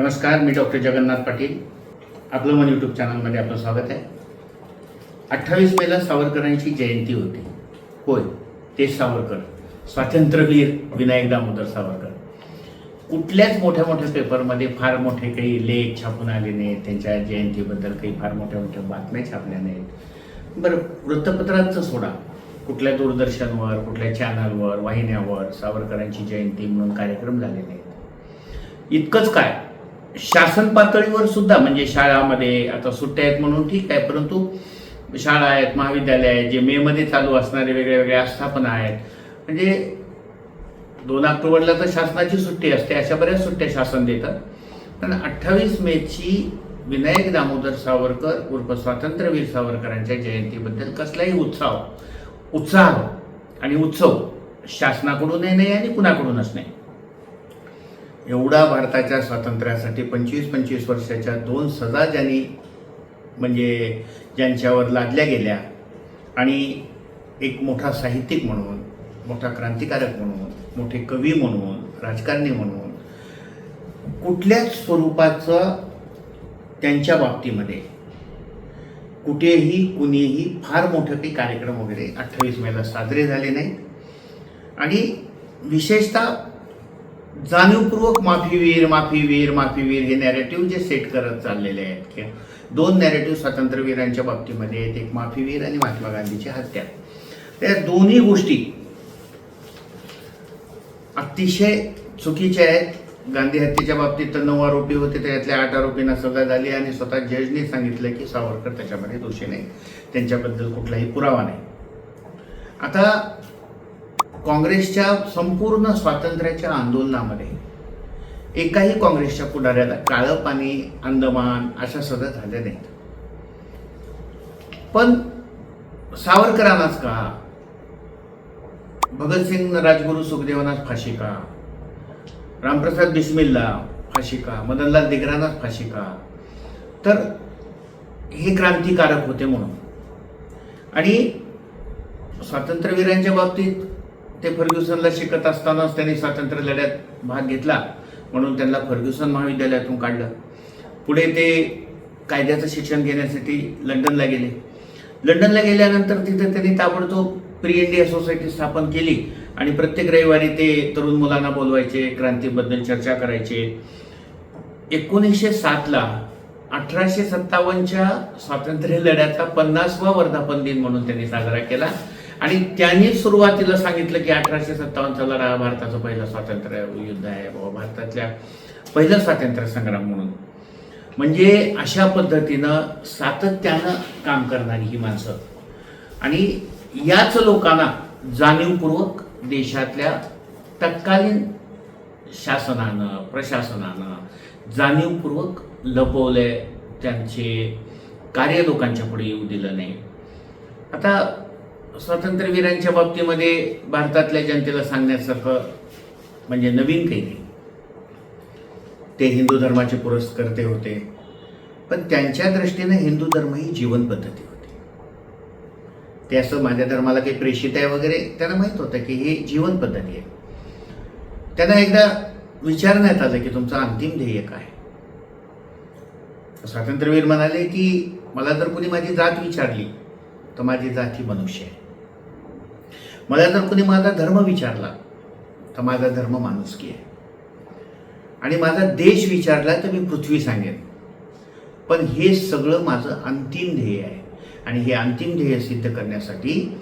नमस्कार मी डॉक्टर जगन्नाथ पाटील. आपलं मन यूट्यूब चॅनलमध्ये आपलं स्वागत आहे. अठ्ठावीस मेला सावरकरांची जयंती होती. होय ते सावरकर. स्वातंत्र्यवीर विनायक दामोदर सावरकर. कुठल्याच मोठ्या मोठ्या पेपरमध्ये फार मोठे काही लेख छापून आले नाहीत. त्यांच्या जयंतीबद्दल काही फार मोठ्या मोठ्या बातम्या छापल्या नाहीत. बरं वृत्तपत्रांचं सोडा. कुठल्या दूरदर्शनवर कुठल्या चॅनलवर वाहिन्यावर सावरकरांची जयंती म्हणून कार्यक्रम झाले नाहीत. इतकंच काय? शासन पातळीवर सुद्धा म्हणजे शाळामध्ये आता सुट्ट्या आहेत म्हणून ठीक आहे परंतु शाळा आहेत महाविद्यालय आहेत जे मेमध्ये चालू असणारे वेगळ्या वेगळ्या आस्थापना आहेत. म्हणजे दोन ऑक्टोबरला तर शासनाची सुट्टी असते अशा बऱ्याच सुट्ट्या शासन देतं. पण अठ्ठावीस मेची विनायक दामोदर सावरकर उर्फ स्वातंत्र्यवीर सावरकरांच्या जयंतीबद्दल कसलाही उत्साह उत्साह आणि उत्सव शासनाकडूनही नाही आणि कुणाकडूनच नाही. एवढा भारताच्या स्वातंत्र्यासाठी पंचवीस पंचवीस वर्षाच्या दोन सजा ज्यांनी म्हणजे ज्यांच्यावर लादल्या गेल्या आणि एक मोठा साहित्यिक म्हणून मोठा क्रांतिकारक म्हणून मोठे कवी म्हणून राजकारणी म्हणून कुठल्याच स्वरूपाचं त्यांच्या बाबतीमध्ये कुठेही कुणीही फार मोठे काही कार्यक्रम वगैरे अठ्ठावीस मेला साजरे झाले नाहीत. आणि विशेषतः जाणीवपूर्वक माफीवीर माफीवीर माफीवीर हे नॅरेटिव्ह जे सेट करत चाललेले आहेत किंवा दोन नॅरेटिव्ह स्वातंत्र्यवीरांच्या बाबतीमध्ये आहेत. एक माफीवीर आणि महात्मा गांधीची हत्या. त्या दोन्ही गोष्टी अतिशय चुकीच्या आहेत. गांधी हत्येच्या बाबतीत तर नऊ आरोपी होते त्यातल्या आठ आरोपींना सजा झाली आणि स्वतः जजने सांगितलं की सावरकर त्याच्यामध्ये दोषी नाही त्यांच्याबद्दल कुठलाही पुरावा नाही. आता काँग्रेसच्या संपूर्ण स्वातंत्र्याच्या आंदोलनामध्ये एकाही काँग्रेसच्या पुढाऱ्याला काळं पाणी अंदमान अशा सगळं झाल्या नाहीत. पण सावरकरांनाच का भगतसिंग राजगुरू सुखदेवांनाच फाशी का रामप्रसाद बिस्मिल्ला फाशी का मदनलाल दिगरांनाच फाशी का तर हे क्रांतिकारक होते म्हणून. आणि स्वातंत्र्यवीरांच्या बाबतीत ते फर्ग्युसनला शिकत असतानाच त्यांनी स्वातंत्र्य लढ्यात भाग घेतला. म्हणून त्यांना फर्ग्युसन महाविद्यालयातून काढलं. पुढे ते कायद्याचं शिक्षण घेण्यासाठी लंडनला गेले. लंडनला गेल्यानंतर तिथे त्यांनी ताबडतोब प्री इंडिया सोसायटी स्थापन केली. आणि प्रत्येक रविवारी ते तरुण मुलांना बोलवायचे क्रांतीबद्दल चर्चा करायचे. एकोणीसशे सातला अठराशे सत्तावन्नच्या स्वातंत्र्य लढ्याचा पन्नासवा वर्धापन दिन म्हणून त्यांनी साजरा केला. आणि त्यांनी सुरुवातीला सांगितलं की अठराशे सत्तावन्न साला भारताचं पहिलं स्वातंत्र्य युद्ध आहे बाबा भारतातल्या पहिलं स्वातंत्र्य संग्राम म्हणून. म्हणजे अशा पद्धतीनं सातत्यानं काम करणारी ही माणसं. आणि याच लोकांना जाणीवपूर्वक देशातल्या तत्कालीन शासनानं प्रशासनानं जाणीवपूर्वक लपवले त्यांचे कार्य लोकांच्या पुढे येऊ दिलं नाही. आता स्वातंत्र्यवीरांच्या बाबतीमध्ये भारतातल्या जनतेला सांगण्यासारखं म्हणजे नवीन काही नाही. ते हिंदू धर्माचे पुरस्कर्ते होते. पण त्यांच्या दृष्टीने हिंदू धर्म ही जीवन पद्धती होती. ते असं माझ्या धर्माला काही प्रेषित आहे वगैरे त्यांना माहीत होतं की ही जीवन पद्धती आहे. त्यांना एकदा विचारण्यात आलं की तुमचं अंतिम ध्येय काय? स्वातंत्र्यवीर म्हणाले की मला जर कोणी माझी जात विचारली तर माझी जाती मनुष्य आहे. मला जर कोणी माझा धर्म विचारला तर माझा धर्म माणुसकी आहे. आणि माझा देश विचारला तर मी पृथ्वी सांगेन. पण हे सगळं माझं अंतिम ध्येय आहे. आणि हे अंतिम ध्येय सिद्ध करण्यासाठी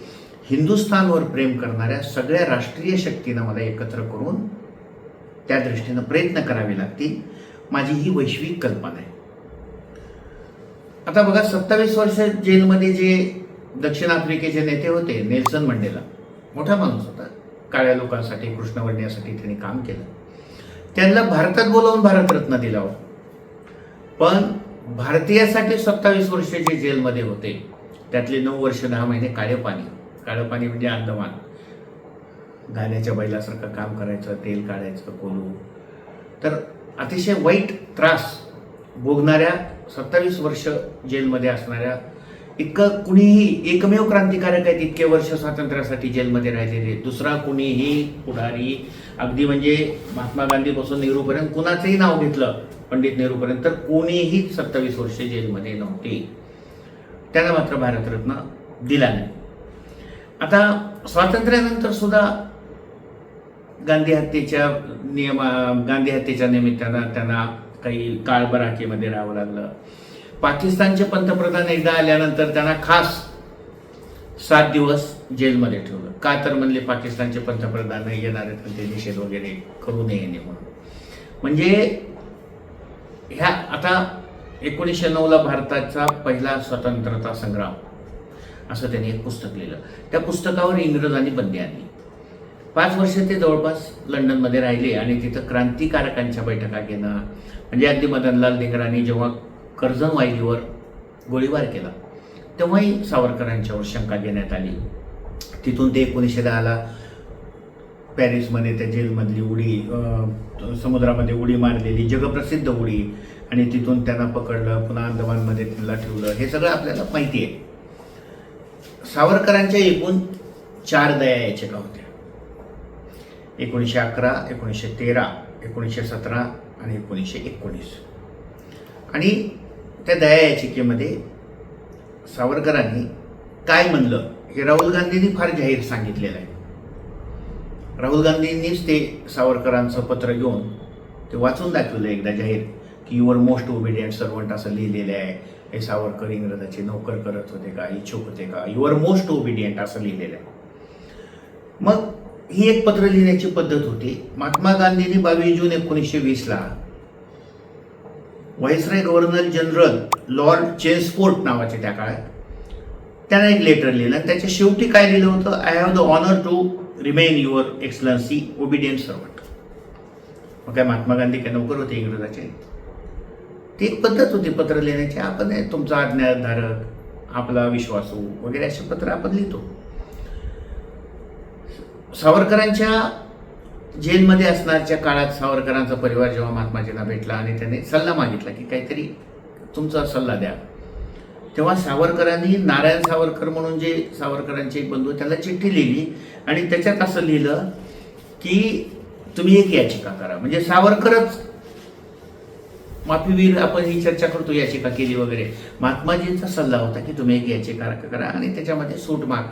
हिंदुस्थानवर प्रेम करणाऱ्या सगळ्या राष्ट्रीय शक्तीनं मला एकत्र करून त्या दृष्टीनं प्रयत्न करावे लागतील. माझी ही वैश्विक कल्पना आहे. आता बघा सत्तावीस वर्ष जेलमध्ये जे दक्षिण आफ्रिकेचे नेते होते नेल्सन मंडेला. मोठा माणूस होता. काळ्या लोकांसाठी कृष्णवर्णीयासाठी त्यांनी काम केलं. त्यांना भारतात बोलावून भारतरत्न दिला होता. पण भारतीयासाठी सत्तावीस वर्ष जे जेलमध्ये होते त्यातले नऊ वर्ष दहा महिने काळे पाणी काळं पाणी म्हणजे अंदमान. गाण्याच्या बैलासारखं काम करायचं तेल काढायचं कोलू. तर अतिशय वाईट त्रास भोगणाऱ्या सत्तावीस वर्ष जेलमध्ये असणाऱ्या इतकं कुणीही एकमेव क्रांतिकारक आहेत इतके वर्ष स्वातंत्र्यासाठी जेलमध्ये राहिलेले. दुसरा कुणीही पुढारी अगदी म्हणजे महात्मा गांधीपासून नेहरूपर्यंत कुणाचंही नाव घेतलं पंडित नेहरूपर्यंत तर कोणीही सत्तावीस वर्षे जेलमध्ये नव्हते. त्यांना मात्र भारतरत्न दिला नाही. आता स्वातंत्र्यानंतर सुद्धा गांधी हत्येच्या नियमा गांधी हत्येच्या निमित्तानं त्यांना काही काळबराकीमध्ये राहावं लागलं. पाकिस्तानचे पंतप्रधान एकदा आल्यानंतर त्यांना खास सात दिवस जेलमध्ये ठेवलं. का तर म्हणले पाकिस्तानचे पंतप्रधान येणार आहेत पण ते निषेध वगैरे करू नये म्हणून. म्हणजे ह्या आता एकोणीसशे नऊला भारताचा पहिला स्वतंत्रता संग्राम असं त्यांनी एक पुस्तक लिहिलं. त्या पुस्तकावर इंग्रजांनी बंदी आणली. पाच वर्ष ते जवळपास लंडनमध्ये राहिले आणि तिथं क्रांतिकारकांच्या बैठका घेणं म्हणजे अगदी मदनलाल नेहरांनी जेव्हा कर्जन गोळीबार केला. तेव्हाही सावरकरांच्यावर शंका घेण्यात आली. तिथून ते एकोणीसशे दहाला पॅरिसमध्ये त्या जेलमधली उडी समुद्रामध्ये उडी मारलेली जगप्रसिद्ध उडी आणि तिथून त्यांना पकडलं पुन्हा अंदमानमध्ये त्यांना ठेवलं. हे सगळं आपल्याला माहिती आहे. सावरकरांच्या एकूण चार दया याचिका होत्या. एकोणीसशे अकरा एकोणीसशे तेरा एकोणीसशे सतरा आणि एकोणीसशे एकोणीस. आणि त्या दया याचिकेमध्ये सावरकरांनी काय म्हणलं हे राहुल गांधींनी फार जाहीर सांगितलेलं आहे. राहुल गांधींनीच ते सावरकरांचं पत्र घेऊन ते वाचून दाखवलं एकदा जाहीर की युअर मोस्ट ओबिडियंट सर्वंट असं लिहिलेलं आहे. हे सावरकर इंग्रजाचे नोकर करत होते का इच्छुक होते का? युअर मोस्ट ओबिडियंट असं लिहिलेलं आहे. मग ही एक पत्र लिहिण्याची पद्धत होती. महात्मा गांधींनी बावीस जून एकोणीसशे वीसला viceroy governor general lord Chelmsford नावाचे त्या काळात त्यांना एक लेटर लिहिलं आणि त्याच्या शेवटी काय लिहिलं होतं? I have the honour to remain your excellency obedient servant मग काय महात्मा गांधी काय नोकर होते इंग्रजाचे? ती एक पद्धत होती पत्र लिहिण्याची. आपण तुमचा आज्ञाधारक आपला विश्वासू वगैरे असे पत्र आपण लिहितो. सावरकरांच्या जेलमध्ये असणारच्या काळात सावरकरांचा परिवार जेव्हा महात्माजींना भेटला आणि त्याने सल्ला मागितला की काहीतरी तुमचा सल्ला द्या तेव्हा सावरकरांनी नारायण सावरकर म्हणून जे सावरकरांचे एक बंधू त्याला चिठ्ठी लिहिली आणि त्याच्यात असं लिहिलं की तुम्ही एक याचिका करा. म्हणजे सावरकरच माफीवीर आपण ही चर्चा करतो याचिका केली वगैरे. महात्माजींचा सल्ला होता की तुम्ही एक याचिका करा आणि त्याच्यामध्ये सूट माग.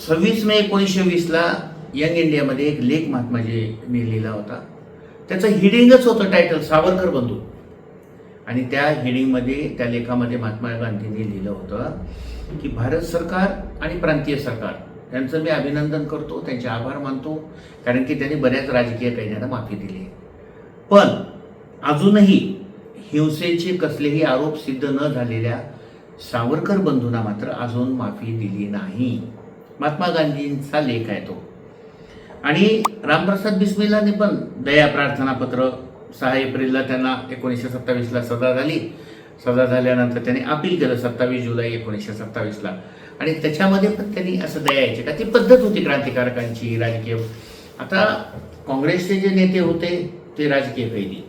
सव्वीस मे एकोणीसशे वीसला यंग इंडियामध्ये एक लेख महात्माजींनी लिहिला होता. त्याचं हिडिंगच होतं टायटल सावरकर बंधू. आणि त्या हिडिंगमध्ये त्या लेखामध्ये महात्मा गांधींनी लिहिलं होतं की भारत सरकार आणि प्रांतीय सरकार यांचं मी अभिनंदन करतो त्यांचे आभार मानतो कारण की त्यांनी बऱ्याच राजकीय कैद्यांना माफी दिली पण अजूनही हिंसेचे कसलेही आरोप सिद्ध न झालेल्या सावरकर बंधूंना मात्र अजून माफी दिली नाही. महात्मा गांधींचा लेख आहे तो. आणि रामप्रसाद बिस्मिलाने पण दया प्रार्थना पत्र सहा एप्रिलला त्यांना एकोणीसशे सत्तावीसला सजा झाली. सजा झाल्यानंतर त्यांनी अपील केलं सत्तावीस जुलै एकोणीसशे सत्तावीसला. आणि त्याच्यामध्ये पण त्यांनी असं दया यायचे का? ती पद्धत होती क्रांतिकारकांची राजकीय. आता काँग्रेसचे जे नेते होते ते राजकीय कैदी.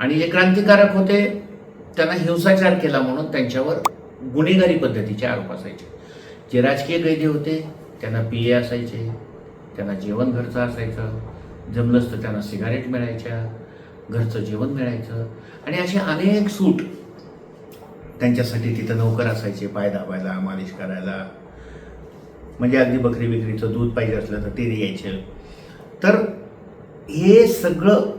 आणि जे क्रांतिकारक होते त्यांना हिंसाचार केला म्हणून त्यांच्यावर गुन्हेगारी पद्धतीचे आरोप असायचे. जे राजकीय कैदी होते त्यांना पी ए असायचे. त्यांना जेवण घरचं असायचं. जमलंच तर त्यांना सिगारेट मिळायच्या घरचं जेवण मिळायचं. आणि असे अनेक सूट त्यांच्यासाठी तिथं नोकर असायचे पाय दाबायला मालिश करायला. म्हणजे अगदी बकरी विक्रीचं दूध पाहिजे असलं तर ते द्यायचं. तर हे सगळं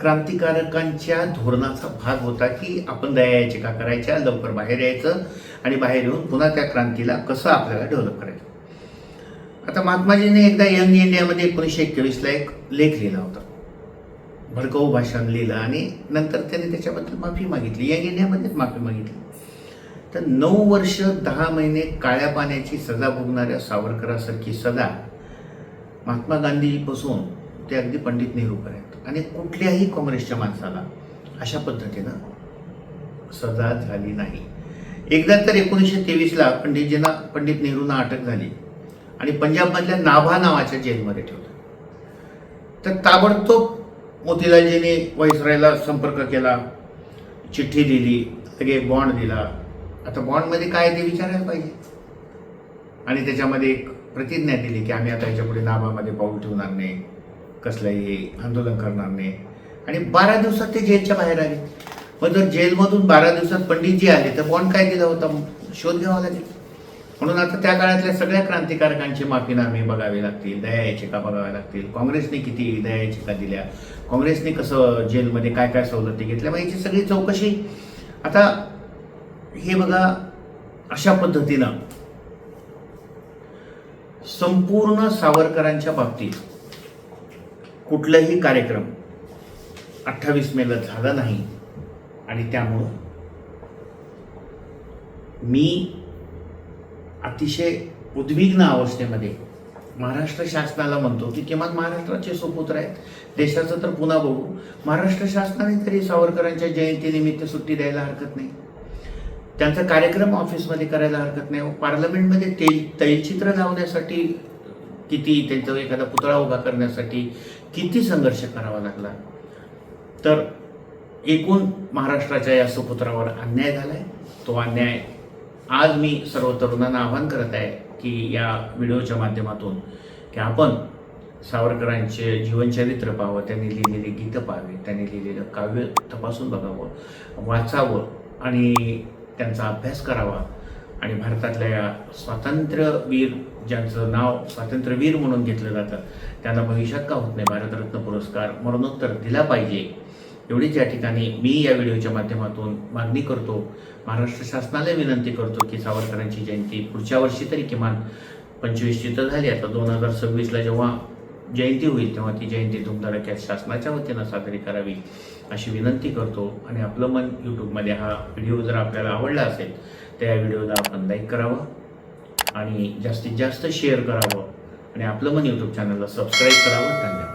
क्रांतिकारकांच्या धोरणाचा भाग होता की आपण दया याचिका करायच्या लवकर बाहेर यायचं आणि बाहेर येऊन पुन्हा त्या क्रांतीला कसं आपल्याला डेव्हलप करायचं. आता महात्माजींनी एकदा यंग इंडियामध्ये एकोणीसशे एकवीसला एक लेख लिहिला होता. भडकाऊ भाषण लिहिलं आणि नंतर त्याने त्याच्याबद्दल माफी मागितली. यंग इंडियामध्येच माफी मागितली. तर नऊ वर्ष दहा महिने काळ्या पाण्याची सजा भोगणाऱ्या सावरकरासारखी सजा महात्मा गांधीपासून ते अगदी पंडित नेहरूपर्यंत आणि कुठल्याही काँग्रेसच्या माणसाला अशा पद्धतीनं सजा झाली नाही. एकदा तर एकोणीसशे तेवीसला पंडितजींना पंडित नेहरूंना अटक झाली. आणि पंजाबमधल्या नाभा नावाच्या जेलमध्ये ठेवलं तर ताबडतोब मोतीलालजीने वैसरायला संपर्क केला चिठ्ठी दिली लगे बॉन्ड दिला. आता बॉन्डमध्ये काय ते विचारायला पाहिजे. आणि त्याच्यामध्ये एक प्रतिज्ञा दिली की आम्ही आता याच्यापुढे नाभामध्ये पाऊल ठेवणार नाही कसलंही आंदोलन करणार नाही. आणि बारा दिवसात ते जेलच्या बाहेर आले. मग जर जेलमधून बारा दिवसात पंडितजी आले तर बॉन्ड काय दिला होता? शोध घ्यावा लागेल. म्हणून आता त्या काळातल्या सगळ्या क्रांतिकारकांची माफीनामे बघावी लागतील दया याचिका बघाव्या लागतील. काँग्रेसने किती दया याचिका दिल्या? काँग्रेसने कसं जेलमध्ये काय काय सवलती घेतल्या? मग याची सगळी चौकशी. आता हे बघा अशा पद्धतीनं संपूर्ण सावरकरांच्या बाबतीत कुठलाही कार्यक्रम अठ्ठावीस मेला झाला नाही. आणि त्यामुळं मी अतिशय उद्विग्न अवस्थेमध्ये महाराष्ट्र शासनाला म्हणतो की किमान महाराष्ट्राचे सुपुत्र आहेत? देशाचं तर पुन्हा बघू. महाराष्ट्र शासनाने तरी सावरकरांच्या जयंतीनिमित्त सुट्टी द्यायला हरकत नाही. त्यांचा कार्यक्रम ऑफिसमध्ये करायला हरकत नाही. पार्लमेंटमध्ये तेल तैलचित्र लावण्यासाठी किती त्यांचा एखादा पुतळा उभा करण्यासाठी किती संघर्ष करावा लागला? तर एकूण महाराष्ट्राच्या या सुपुत्रावर अन्याय झाला आहे तो अन्याय आज मी सर्व तरुणांना आवाहन करत आहे की या व्हिडिओच्या माध्यमातून की आपण सावरकरांचे जीवनचरित्र पाहावं त्यांनी लिहिलेली गीतं पाहावी त्यांनी लिहिलेलं काव्य तपासून बघावं वाचावं आणि त्यांचा अभ्यास करावा. आणि भारतातल्या या स्वातंत्र्यवीर ज्यांचं नाव स्वातंत्र्यवीर म्हणून घेतलं जातं त्यांना भविष्यात का होत नाही? भारतरत्न पुरस्कार मरणोत्तर दिला पाहिजे. एवढीच या ठिकाणी मी या व्हिडिओच्या माध्यमातून मागणी करतो. महाराष्ट्र शासनाला विनंती करतो की सावरकरांची जयंती पुढच्या वर्षी तरी किमान पंचवीसची तर झाली आता दोन हजार सव्वीसला जेव्हा जयंती होईल तेव्हा ती जयंती धुमधडाक्यात शासनाच्या वतीनं साजरी करावी अशी विनंती करतो. आणि आपलं मन यूट्यूबमध्ये हा व्हिडिओ जर आपल्याला आवडला असेल तर या व्हिडिओला आपण लाईक करावं आणि जास्तीत जास्त शेअर करावं. आणि आपलं मन यूट्यूब चॅनलला सबस्क्राईब करावं. धन्यवाद.